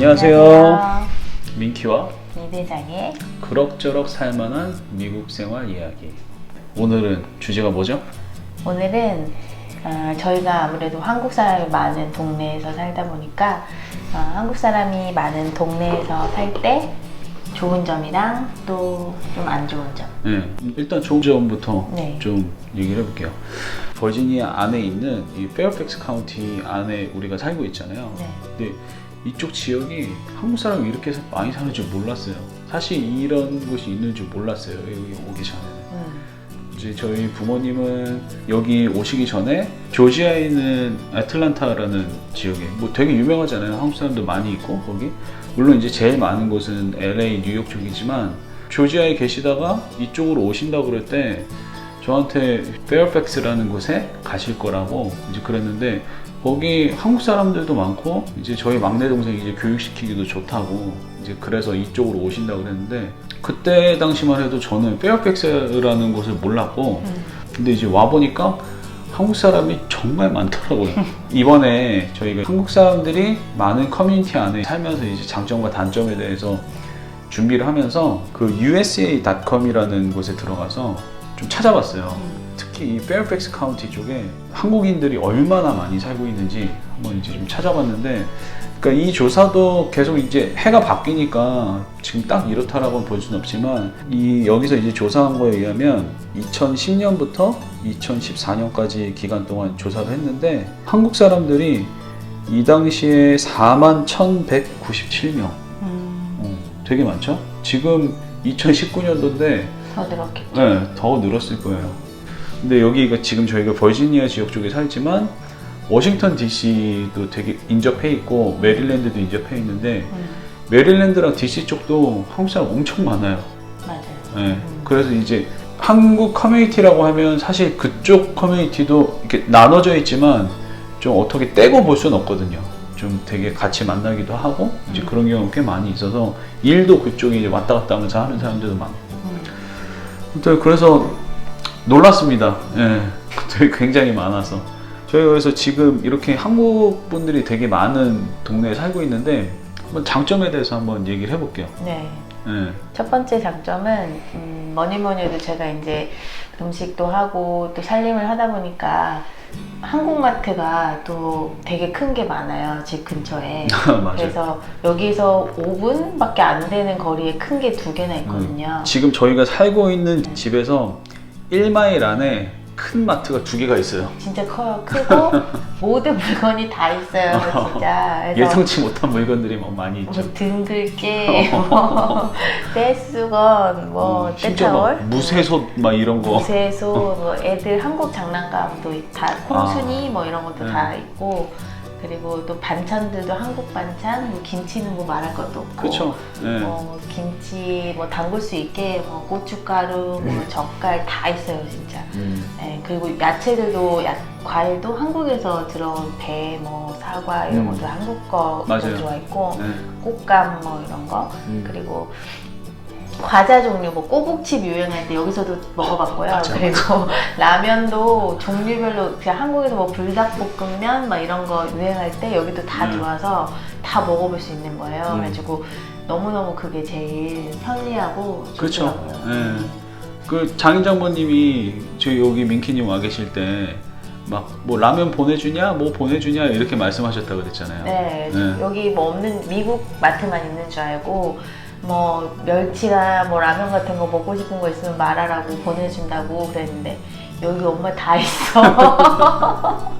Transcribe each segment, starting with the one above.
안녕하세요. 민키와 이대장의 그럭저럭 살만한 미국 생활 이야기. 오늘은 주제가 뭐죠? 오늘은 어, 저희가 아무래도 한국 사람이 많은 동네에서 살다 보니까 어, 한국 사람이 많은 동네에서 살 때 좋은 점이랑 또 좀 안 좋은 점. 네, 일단 좋은 점부터 네. 좀 얘기를 해볼게요. 버지니아 안에 있는 이 페어팩스 카운티 안에 우리가 살고 있잖아요. 네. 근데 이쪽 지역이 한국 사람이 이렇게 많이 사는 줄 몰랐어요. 사실 이런 곳이 있는 줄 몰랐어요. 여기 오기 전에는. 음, 이제 저희 부모님은 여기 오시기 전에 조지아에 있는 애틀란타라는 지역에 뭐 되게 유명하잖아요. 한국 사람도 많이 있고 거기 물론 이제 제일 많은 곳은 LA, 뉴욕 쪽이지만 조지아에 계시다가 이쪽으로 오신다고 그럴 때 저한테 페어팩스라는 곳에 가실 거라고 이제 그랬는데 거기 한국 사람들도 많고 이제 저희 막내 동생이 이제 교육시키기도 좋다고 이제 그래서 이쪽으로 오신다고 그랬는데 그때 당시만 해도 저는 페어팩스라는 곳을 몰랐고 음. 근데 이제 와 보니까 한국 사람이 정말 많더라고요. 이번에 저희가 한국 사람들이 많은 커뮤니티 안에 살면서 이제 장점과 단점에 대해서 준비를 하면서 그 USA.com이라는 곳에 들어가서 좀 찾아봤어요. 특히 이 페어팩스 카운티 쪽에 한국인들이 얼마나 많이 살고 있는지 한번 이제 좀 찾아봤는데 그러니까 이 조사도 계속 이제 해가 바뀌니까 지금 딱 이렇다라고 볼 수는 없지만 이 여기서 이제 조사한 거에 의하면 2010년부터 2014년까지 기간 동안 조사를 했는데 한국 사람들이 이 당시에 4만 1,197명 음, 어, 되게 많죠? 지금 2019년도인데 더 늘었겠죠. 네, 더 늘었을 거예요. 근데 여기가 지금 저희가 버지니아 지역 쪽에 살지만 워싱턴 DC도 되게 인접해 있고 메릴랜드도 인접해 있는데 음, 메릴랜드랑 DC 쪽도 한국 사람 엄청 많아요. 맞아요. 네, 음. 그래서 이제 한국 커뮤니티라고 하면 사실 그쪽 커뮤니티도 이렇게 나눠져 있지만 좀 어떻게 떼고 볼 수는 없거든요. 좀 되게 같이 만나기도 하고 이제 음. 그런 경우가 꽤 많이 있어서 일도 그쪽에 이제 왔다 갔다 하면서 하는 사람들도 많고. 음, 아무튼 그래서 놀랐습니다. 예, 되게 굉장히 많아서 저희가 그래서 지금 이렇게 한국 분들이 되게 많은 동네에 살고 있는데 한번 장점에 대해서 한번 얘기를 해볼게요. 네. 예, 첫 번째 장점은 음, 뭐니 뭐니 해도 제가 이제 음식도 하고 또 살림을 하다 보니까 한국마트가 또 되게 큰 게 많아요 집 근처에 맞아요. 그래서 여기서 5분밖에 안 되는 거리에 큰 게 두 개나 있거든요 지금 저희가 살고 있는 집에서 1마일 안에 큰 마트가 두 개가 있어요. 진짜 커요 크고 모든 물건이 다 있어요 진짜 그래서 예상치 못한 물건들이 막 많이 있죠. 뭐 등글게 뭐 떼수건 뭐 어, 심지어 떼타월 막 무쇠솥 막 이런 거. 무쇠소, 뭐 애들 한국 장난감도 다 콩순이 뭐 이런 것도 네. 다 있고 그리고 또 반찬들도 한국 반찬, 뭐 김치는 뭐 말할 것도 없고 그렇죠. 예. 뭐 김치 뭐 담글 수 있게 뭐 고춧가루, 뭐 젓갈 다 있어요 진짜. 음, 예, 그리고 야채들도 야, 과일도 한국에서 들어온 배, 뭐 사과 이런 음. 것도 한국 거 맞아요. 들어와 있고 네. 꽃감 뭐 이런 거 음. 그리고 과자 종류 뭐 꼬북칩 유행할 때 여기서도 먹어봤고요. 맞아. 그리고 라면도 종류별로 그냥 한국에서 뭐 불닭볶음면 막 이런 거 유행할 때 여기도 다 음. 들어와서 다 먹어볼 수 있는 거예요. 음. 그래가지고 너무너무 그게 제일 편리하고 그렇죠. 좋더라고요. 예. 그 장인 장모님이 저희 여기 민키님 와 계실 때 막 뭐 라면 보내주냐, 뭐 보내주냐 이렇게 말씀하셨다고 그랬잖아요. 네, 네. 여기 뭐 없는 미국 마트만 있는 줄 알고 뭐 멸치나 뭐 라면 같은 거 먹고 싶은 거 있으면 말하라고 보내준다고 그랬는데 여기 엄마 다 있어.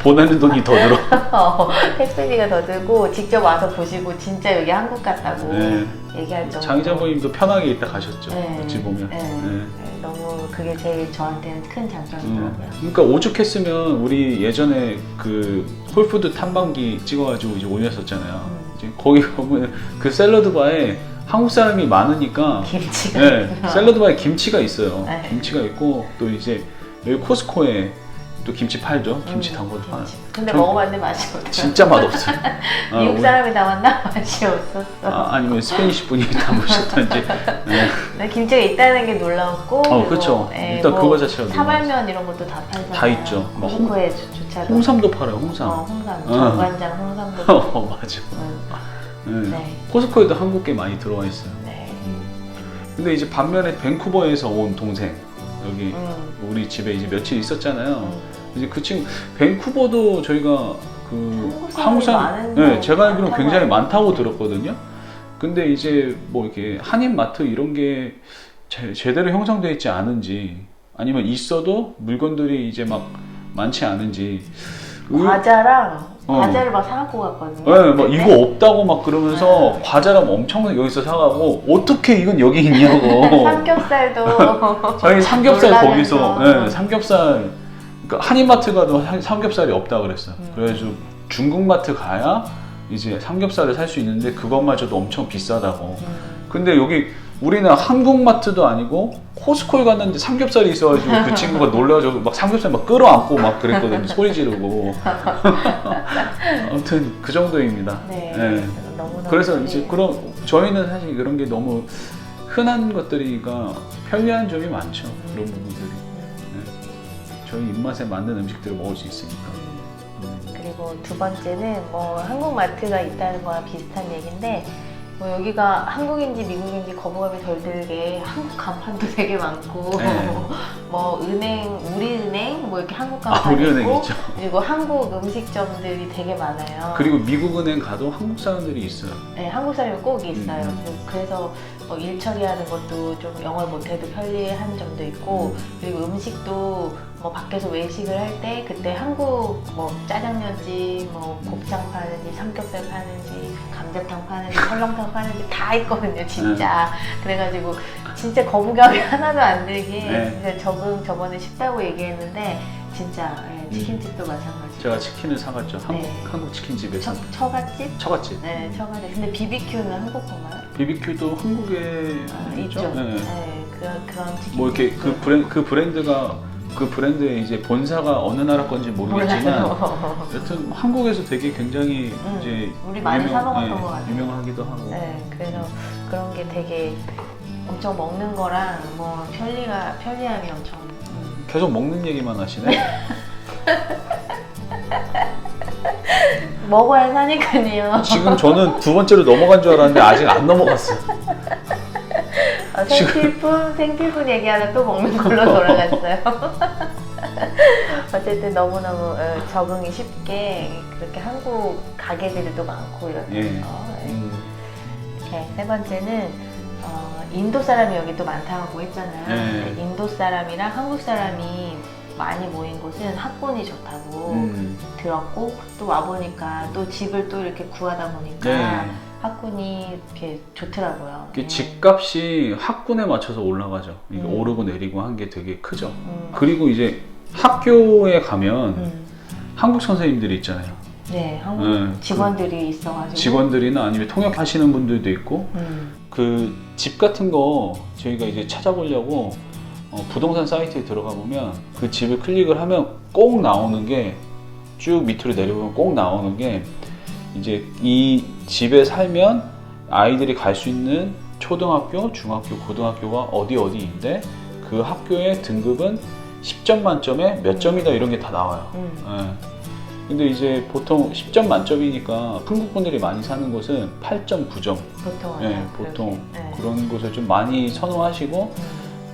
보내는 돈이 더 들어. 어, 택배비가 더 들고 직접 와서 보시고 진짜 여기 한국 같다고 네. 얘기할 정도. 장인 장모님도 편하게 있다 가셨죠. 네. 어찌 보면. 네. 네. 네, 너무 그게 제일 저한테는 큰 장점이더라고요. 음, 그러니까 오죽했으면 우리 예전에 그 홀푸드 탐방기 찍어가지고 이제 올렸었잖아요. 음. 이제 거기 보면 그 샐러드 바에 한국 사람이 많으니까 김치가 네, 있구나. 샐러드 바에 김치가 있어요. 네. 김치가 있고 또 이제 여기 코스코에 또 김치 팔죠. 김치 음, 담궈도. 김치. 근데 전- 먹어봤는데 맛이 없더라고요. 진짜 맛없어요. 아, 미국 오늘- 사람이 담았나 맛이 없었어. 아, 아니면 스페니시 분이 담으셨던지. 네. 네, 김치가 있다는 게 놀라웠고. 어, 그리고, 그쵸. 예, 일단 그거 자체가 사발면 이런 것도 다 팔잖아요. 다 있죠. 뭐 홍- 홍코에 조차도. 홍삼도 팔아요. 홍삼. 어, 홍삼. 어. 정관장 홍삼도. 어, 맞아. 응. 네. 네. 코스코에도 한국 게 많이 들어와 있어요. 네. 근데 이제 반면에 밴쿠버에서 온 동생 여기 음. 우리 집에 이제 며칠 있었잖아요. 음. 이제 그 친구 밴쿠버도 저희가 그 한국 사람 많은 네, 거 제가 알기로는 많다고 굉장히 많다고 들었거든요. 근데 이제 뭐 이렇게 한인 마트 이런 게 제, 제대로 형성되어 있지 않은지 아니면 있어도 물건들이 이제 막 많지 않은지 의- 과자랑 어. 과자를 막 사갖고 갔거든요. 네, 막 이거 없다고 막 그러면서 네. 과자랑 엄청 여기서 사가고 어떻게 이건 여기 있냐고 삼겹살도 저희 삼겹살 놀라면서. 거기서 네, 삼겹살 그러니까 한인마트 가도 한- 삼겹살이 없다 그랬어요. 음. 그래서 중국마트 가야 이제 삼겹살을 살 수 있는데 그것마저도 엄청 비싸다고. 음. 근데 여기 우리는 한국마트도 아니고 코스코에 갔는데 삼겹살이 있어가지고 그 친구가 놀라가지고 막 삼겹살 막 끌어안고 막 그랬거든요. 소리 지르고. 아무튼 그 정도입니다. 네. 네. 너무너무 그래서. 이제 그런 저희는 사실 그런 게 너무 흔한 것들이니까 편리한 점이 많죠. 그런 부분들이. 음. 저희 입맛에 맞는 음식들을 먹을 수 있으니까. 음. 그리고 두 번째는 뭐 한국 마트가 있다는 거랑 비슷한 얘기인데 뭐 여기가 한국인지 미국인지 거부감이 덜 들게 한국 간판도 되게 많고 네. 뭐 은행 우리 은행 뭐 이렇게 한국 아, 간판 우리 은행 있고 있죠. 그리고 한국 음식점들이 되게 많아요. 그리고 미국 은행 가도 한국 사람들이 있어요. 네, 한국 사람이 꼭 있어요. 음. 그래서 뭐 일 처리하는 것도 좀 영어를 못해도 편리한 점도 있고 그리고 음식도 뭐 밖에서 외식을 할 때 그때 한국 뭐 짜장면집, 뭐 곱창 파는지 삼겹살 파는지 감자탕 파는지 설렁탕 파는지 다 있거든요, 진짜. 그래가지고 진짜 거부감이 하나도 안 들게 네. 진짜 적응 저번에 쉽다고 얘기했는데 진짜 예, 치킨집도 마찬가지. 제가 치킨을 사갔죠. 한국, 네. 한국 치킨집에서. 처, 처갓집? 처갓집. 네, 처갓집. 근데 BBQ는 한국 건가요? BBQ도 한국에 아, 있죠. 있죠. 네. 네, 그런 그런 치킨. 뭐 이렇게 그 브랜 그 브랜드가 그 브랜드의 이제 본사가 어느 나라 건지 모르겠지만 몰라요. 여튼 한국에서 되게 굉장히 음, 이제 우리 많이 사 먹었던 것 같아요. 유명하기도 하고. 네, 그래서 그런 게 되게 엄청 먹는 거랑 뭐 편리가 편리함이 엄청. 음. 계속 먹는 얘기만 하시네. 먹어야 사니까요. 지금 저는 두 번째로 넘어간 줄 알았는데 아직 안 넘어갔어. 어, 생필품 생필품 얘기하다 또 먹는 걸로 돌아갔어요. 어쨌든 너무 너무 적응이 쉽게 그렇게 한국 가게들도 많고 이렇다는 예. 거. 네. 음, 네, 세 번째는 어, 인도 사람이 여기 또 많다고 했잖아요. 네. 인도 사람이랑 한국 사람이 많이 모인 곳은 학군이 좋다고 음, 들었고 또 와보니까 또 집을 또 이렇게 구하다 보니까 네. 학군이 이렇게 좋더라고요. 이게 네. 집값이 학군에 맞춰서 올라가죠. 이게 음. 오르고 내리고 한 게 되게 크죠. 음, 그리고 이제 학교에 가면 음. 한국 선생님들이 있잖아요. 네, 한국 네, 직원들이 있어가지고 직원들이나 아니면 통역하시는 분들도 있고 음, 그 집 같은 거 저희가 이제 찾아보려고 어, 부동산 사이트에 들어가 보면 그 집을 클릭을 하면 꼭 나오는 게 쭉 밑으로 내려보면 꼭 나오는 게 이제 이 집에 살면 아이들이 갈 수 있는 초등학교, 중학교, 고등학교가 어디 어디인데 그 학교의 등급은 10점 만점에 몇 점이다 이런 게 다 나와요. 음. 예. 근데 이제 보통 10점 만점이니까 한국 분들이 많이 사는 곳은 8점, 9점 보통 네, 아니에요, 보통. 네. 그런 곳을 좀 많이 선호하시고 음,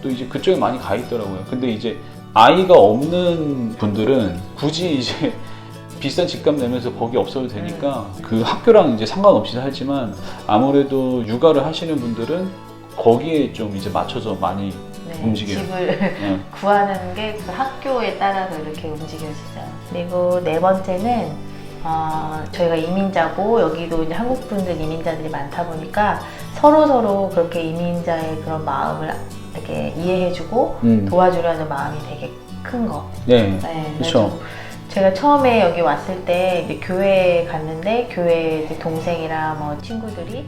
또 이제 그쪽에 많이 가 있더라고요. 근데 이제 아이가 없는 분들은 굳이 이제 비싼 집값 내면서 거기 없어도 되니까 음. 그 학교랑 이제 상관없이 살지만 아무래도 육아를 하시는 분들은 거기에 좀 이제 맞춰서 많이 네, 움직여요. 집을 예. 구하는 게 그 학교에 따라서 이렇게 움직여지죠. 그리고 네 번째는 어, 저희가 이민자고 여기도 이제 한국 분들 이민자들이 많다 보니까 서로 서로 그렇게 이민자의 그런 마음을 이렇게 이해해주고 음. 도와주려는 마음이 되게 큰 거. 네. 네. 그래서 제가 처음에 여기 왔을 때 교회에 갔는데 교회 동생이랑 뭐 친구들이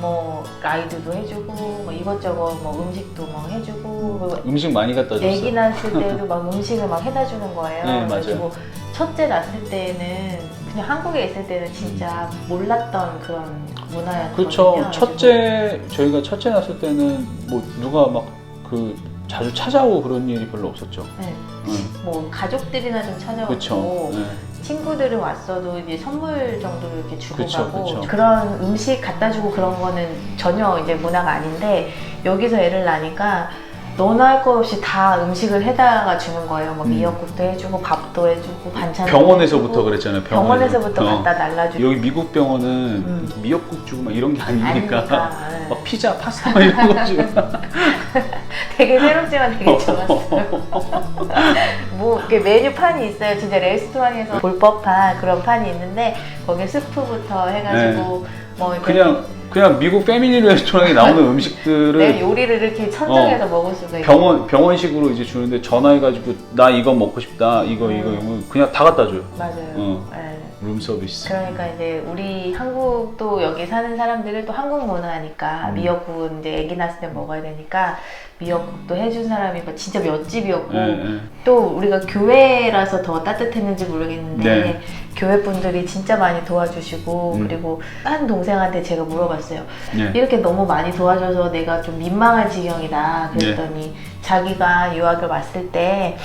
뭐 라이드도 해주고 뭐 이것저것 뭐 음식도 뭐 해주고 뭐 음식 많이 갖다 줬어요. 애기 낳았을 때도 막 음식을 막 해다 주는 거예요. 네, 맞아요. 첫째 낳았을 때는 그냥 한국에 있을 때는 진짜 몰랐던 그런 문화였거든요. 그렇죠. 첫째 저희가 첫째 낳았을 때는 뭐 누가 막 그 자주 찾아오고 그런 일이 별로 없었죠. 네. 응. 뭐 가족들이나 좀. 찾아오고 네. 친구들은 왔어도 이제 선물 정도로 이렇게 주고 그쵸, 가고 그쵸. 그런 음식 갖다 주고 그런 거는 전혀 이제 문화가 아닌데 여기서 애를 낳으니까 너나 할거 없이 다 음식을 해다가 주는 거예요. 뭐 음. 미역국도 해주고 밥도 해주고 반찬 병원에서부터 그랬잖아요. 병원에서. 병원에서 부터 어. 갖다 날라주고 여기 미국 병원은 음. 미역국 주고 막 이런 게 아니니까 아니니까 네. 막 피자, 파스타 막 이런 거 주고 되게 새롭지만 되게 좋았어요. 뭐 이렇게 메뉴판이 있어요. 진짜 레스토랑에서 볼 법한 그런 판이 있는데 거기에 스프부터 해가지고 뭐 이렇게 네. 그냥 그냥 미국 패밀리 레스토랑에 나오는 음식들을 내 요리를 이렇게 선정해서 먹을 수가 있고 병원 병원식으로 이제 주는데 전화해가지고 나 이거 먹고 싶다 이거 이거 음. 이거 그냥 다 갖다 줘요. 맞아요. 어. 네. 룸 서비스. 그러니까 이제 우리 한국도 여기 사는 사람들은 또 한국 문화니까 음. 미역국은 이제 아기 낳았을 때 먹어야 되니까 미역국도 해준 사람이 뭐 진짜 몇 집이었고 예, 예. 또 우리가 교회라서 더 따뜻했는지 모르겠는데 네. 교회 분들이 진짜 많이 도와주시고 음. 그리고 한 동생한테 제가 물어봤어요. 예. 이렇게 너무 많이 도와줘서 내가 좀 민망한 지경이다. 그랬더니 네. 자기가 유학을 왔을 때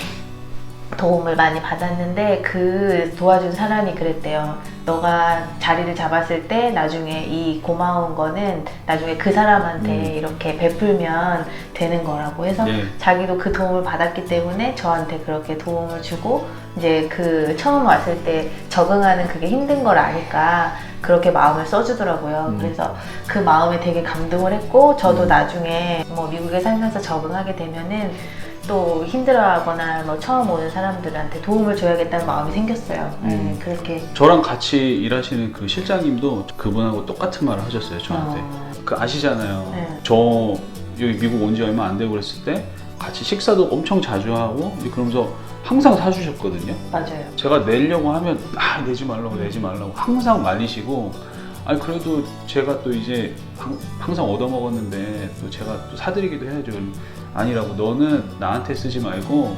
도움을 많이 받았는데 그 도와준 사람이 그랬대요. 너가 자리를 잡았을 때 나중에 이 고마운 거는 나중에 그 사람한테 음. 이렇게 베풀면 되는 거라고 해서 네. 자기도 그 도움을 받았기 때문에 저한테 그렇게 도움을 주고 이제 그 처음 왔을 때 적응하는 그게 힘든 걸 아니까 그렇게 마음을 써주더라고요. 음. 그래서 그 마음에 되게 감동을 했고 저도 음. 나중에 뭐 미국에 살면서 적응하게 되면은 또 힘들어하거나 뭐 처음 오는 사람들한테 도움을 줘야겠다는 마음이 생겼어요. 음. 네, 그렇게 저랑 같이 일하시는 그 실장님도 그분하고 똑같은 말을 하셨어요 저한테. 어, 그 아시잖아요. 네. 저 여기 미국 온 지 얼마 안 되고 그랬을 때 같이 식사도 엄청 자주 하고 그러면서 항상 사주셨거든요. 맞아요. 제가 내려고 하면 아 내지 말라고 내지 말라고 항상 말리시고 아니 그래도 제가 또 이제 항- 항상 얻어먹었는데 또 제가 또 사드리기도 해야죠 아니라고 너는 나한테 쓰지 말고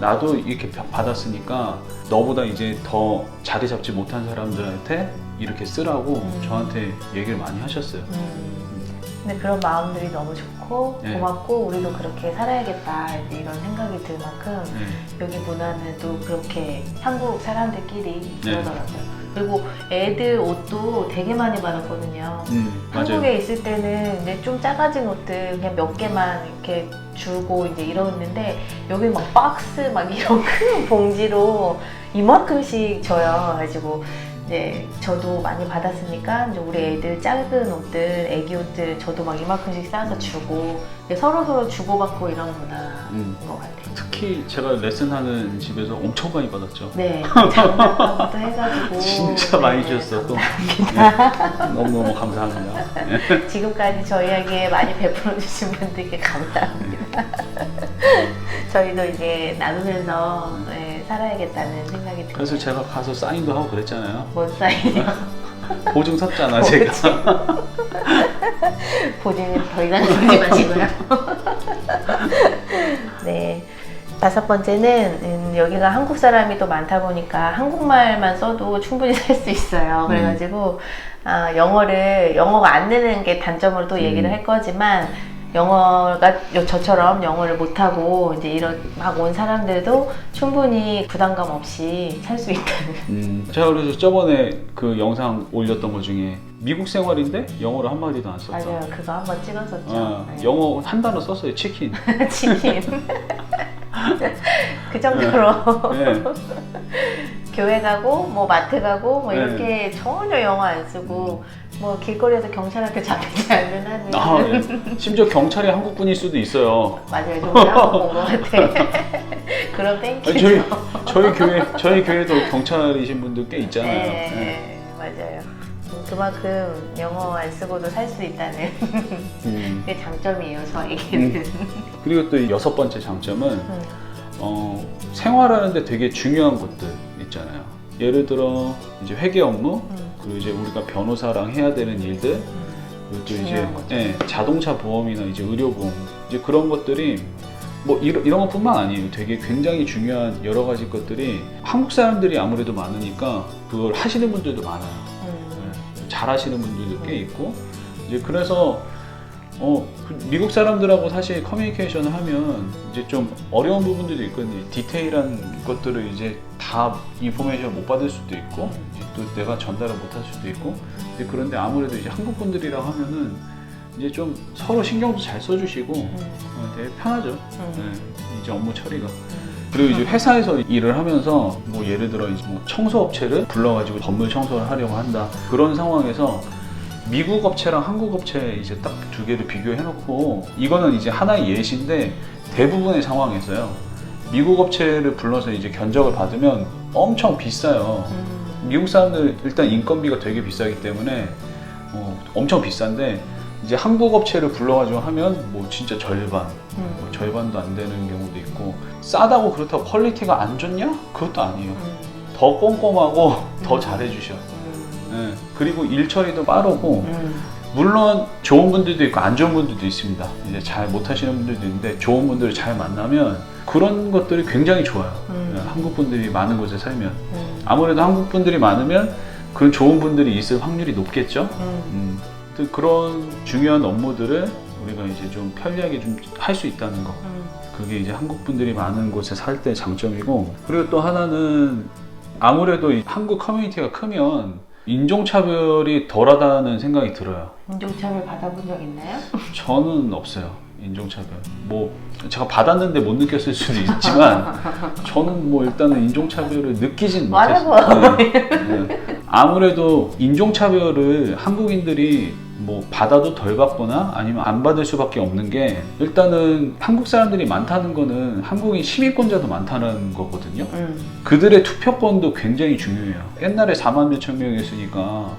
나도 이렇게 바- 받았으니까 너보다 이제 더 자리 잡지 못한 사람들한테 이렇게 쓰라고 음. 저한테 얘기를 많이 하셨어요 음, 근데 그런 마음들이 너무 좋고 네. 고맙고 우리도 그렇게 살아야겠다 이런 생각이 들 만큼 네. 여기 문화는 또 그렇게 한국 사람들끼리 네. 그러더라고요. 그리고 애들 옷도 되게 많이 받았거든요. 음, 맞아요 한국에 있을 때는 이제 좀 작아진 옷들 그냥 몇 개만 이렇게 주고 이제 이러는데 여기 막 박스 막 이런 큰 봉지로 이만큼씩 줘요. 그래가지고 이제 저도 많이 받았으니까 이제 우리 애들 작은 옷들, 애기 옷들 저도 막 이만큼씩 싸서 주고 서로 서로 주고받고 이런 문화인 음. 것 같아요. 특히 제가 레슨하는 집에서 엄청 많이 받았죠 네, 장난감부터 해가지고 진짜 많이 네, 주셨어 또 네. 너무너무 감사합니다 지금까지 저희에게 많이 베풀어 주신 분들께 감사합니다. 저희도 이제 나누면서 네, 살아야겠다는 생각이 듭니다. 그래서 제가 가서 사인도 하고 그랬잖아요 뭔 사이요? 보증 섰잖아 제가 보증은 더 이상 쓰지 마시고요. 네. 다섯 번째는 음, 여기가 한국 사람이 또 많다 보니까 한국말만 써도 충분히 살 수 있어요. 음. 그래가지고 아, 영어를 영어가 안 되는 게 단점으로 또 얘기를 음. 할 거지만 영어가 요- 저처럼 영어를 못하고 이제 이런 막 온 사람들도 충분히 부담감 없이 살 수 있다는 음, 제가 그래서 저번에 그 영상 올렸던 것 중에 미국 생활인데 영어를 한 마디도 안 썼다. 맞아요. 그거 한번 찍었었죠. 어, 네. 영어 한 단어 썼어요. 치킨. 치킨. 그 정도로 네. 교회 가고 뭐 마트 가고 뭐 네. 이렇게 전혀 영어 안 쓰고 뭐 길거리에서 경찰한테 잡히지 않는 한은 아, 예. 심지어 경찰이 한국 분일 수도 있어요. 맞아요 좀 한번 본것 같아 그럼 땡큐 아니, 저희 저희 교회 저희 교회도 경찰이신 분들 꽤 있잖아요. 네, 네. 맞아요 음, 그만큼 영어 안 쓰고도 살 수 있다는 음. 게 장점이에요 저에게는 그리고 또 여섯 번째 장점은 음. 어, 생활하는데 되게 중요한 것들 있잖아요. 예를 들어 이제 회계 업무 음. 그리고 이제 우리가 변호사랑 해야 되는 일들 음. 그리고 또 이제 중요한 거죠. 예, 자동차 보험이나 이제 의료 보험 이제 그런 것들이 뭐 이런, 이런 것뿐만 아니에요. 되게 굉장히 중요한 여러 가지 것들이 한국 사람들이 아무래도 많으니까 그걸 하시는 분들도 많아요. 음. 예, 잘 하시는 분들도 꽤 있고 이제 그래서 어, 그 미국 사람들하고 사실 커뮤니케이션을 하면 이제 좀 어려운 부분들도 있거든요. 디테일한 것들을 이제 다 인포메이션 못 받을 수도 있고, 또 내가 전달을 못 할 수도 있고, 이제 그런데 아무래도 이제 한국 분들이랑 하면은 이제 좀 서로 신경도 잘 써주시고, 음, 어, 되게 편하죠. 음, 네, 이제 업무 처리가. 음. 그리고 이제 회사에서 일을 하면서 뭐 예를 들어 이제 뭐 청소업체를 불러가지고 건물 청소를 하려고 한다 그런 상황에서 미국 업체랑 한국 업체 이제 딱 두 개를 비교해 놓고 이거는 이제 하나의 예시인데 대부분의 상황에서요 미국 업체를 불러서 이제 견적을 받으면 엄청 비싸요. 음, 미국 사람들 일단 인건비가 되게 비싸기 때문에 어, 엄청 비싼데 이제 한국 업체를 불러가지고 하면 뭐 진짜 절반 음, 뭐 절반도 안 되는 경우도 있고 싸다고 그렇다고 퀄리티가 안 좋냐? 그것도 아니에요. 음, 더 꼼꼼하고 더 음. 잘해주셔. 음, 예. 그리고 일 처리도 빠르고 음, 물론 좋은 분들도 있고 안 좋은 분들도 있습니다. 이제 잘 못하시는 분들도 있는데 좋은 분들을 잘 만나면 그런 것들이 굉장히 좋아요. 음. 예, 한국 분들이 많은 곳에 살면 음, 아무래도 한국 분들이 많으면 그런 좋은 분들이 있을 확률이 높겠죠. 음, 음, 또 그런 중요한 업무들을 우리가 이제 좀 편리하게 좀 할 수 있다는 거. 음. 그게 이제 한국 분들이 많은 곳에 살 때 장점이고 그리고 또 하나는 아무래도 이 한국 커뮤니티가 크면 인종차별이 덜하다는 생각이 들어요. 인종차별 받아본 적 있나요? 저는 없어요. 인종차별. 뭐 제가 받았는데 못 느꼈을 수도 있지만 저는 뭐 일단은 인종차별을 느끼진 못했어요. 네. 네. 아무래도 인종차별을 한국인들이 뭐 받아도 덜 받거나 아니면 안 받을 수밖에 없는 게 일단은 한국 사람들이 많다는 거는 한국인 시민권자도 많다는 거거든요. 음, 그들의 투표권도 굉장히 중요해요. 옛날에 4만 몇천 명이었으니까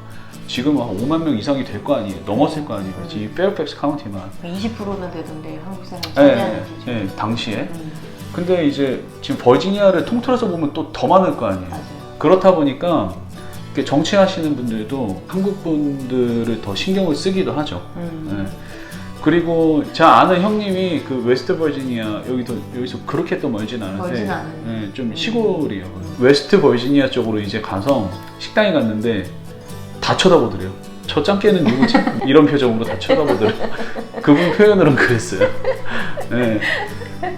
지금은 한 5만 명 이상이 될 거 아니에요. 넘었을 거 아니에요. 지금 페어팩스 카운티만. 20%는 되던데 한국 사람 네, 차지하는 비중. 네, 당시에. 음, 근데 이제 지금 버지니아를 통틀어서 보면 또 더 많을 거 아니에요. 맞아요. 그렇다 보니까 정치하시는 분들도 한국 분들을 더 신경을 쓰기도 하죠. 음, 네. 그리고 제가 아는 형님이 그 웨스트 버지니아 여기도 여기서 그렇게 또 멀진 않은데 멀진. 네, 좀 시골이에요. 웨스트 버지니아 쪽으로 이제 가서 식당에 갔는데 다 쳐다보더래요. 저 짱깨는 누구지? 이런 표정으로 다 쳐다보더래요. 그분 표현으로는 그랬어요. 네.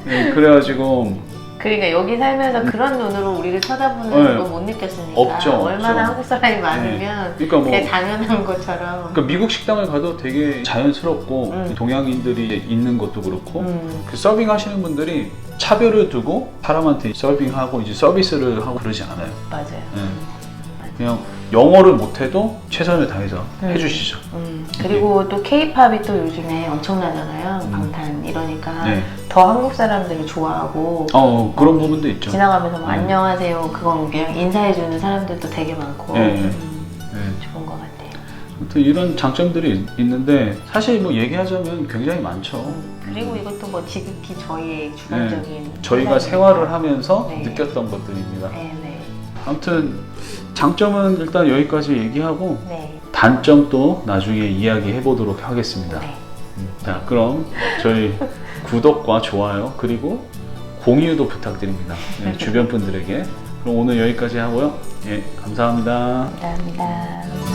네, 그래가지고 그러니까 여기 살면서 그런 눈으로 우리를 쳐다보는 네. 걸 못 느꼈으니까 없죠, 얼마나 없죠. 한국 사람이 많으면 그러니까 뭐 되게 당연한 것처럼 그러니까 미국 식당을 가도 되게 자연스럽고 음. 동양인들이 있는 것도 그렇고 음, 그 서빙 하시는 분들이 차별을 두고 사람한테 서빙하고 이제 서비스를 하고 그러지 않아요. 맞아요. 네. 그냥 영어를 못해도 최선을 다해서 음. 해주시죠. 음, 그리고 또 케이팝이 또 요즘에 엄청나잖아요. 음. 방탄 이러니까 네. 더 한국 사람들을 좋아하고 어 그런 부분도 있죠. 지나가면서 뭐 네. 안녕하세요 그건 그냥 인사해주는 사람들도 되게 많고 네, 네. 음, 네. 좋은 것 같아요. 아무튼 이런 장점들이 있는데 사실 뭐 얘기하자면 굉장히 많죠. 음, 그리고 이것도 뭐 지극히 저희의 주관적인 네. 저희가. 생활을 하면서 네. 느꼈던 것들입니다. 네, 네, 아무튼 장점은 일단 여기까지 얘기하고 네, 단점도 나중에 이야기해 보도록 하겠습니다. 네. 자, 그럼 저희 구독과 좋아요 그리고 공유도 부탁드립니다. 네, 주변 분들에게. 그럼 오늘 여기까지 하고요. 예, 감사합니다. 감사합니다.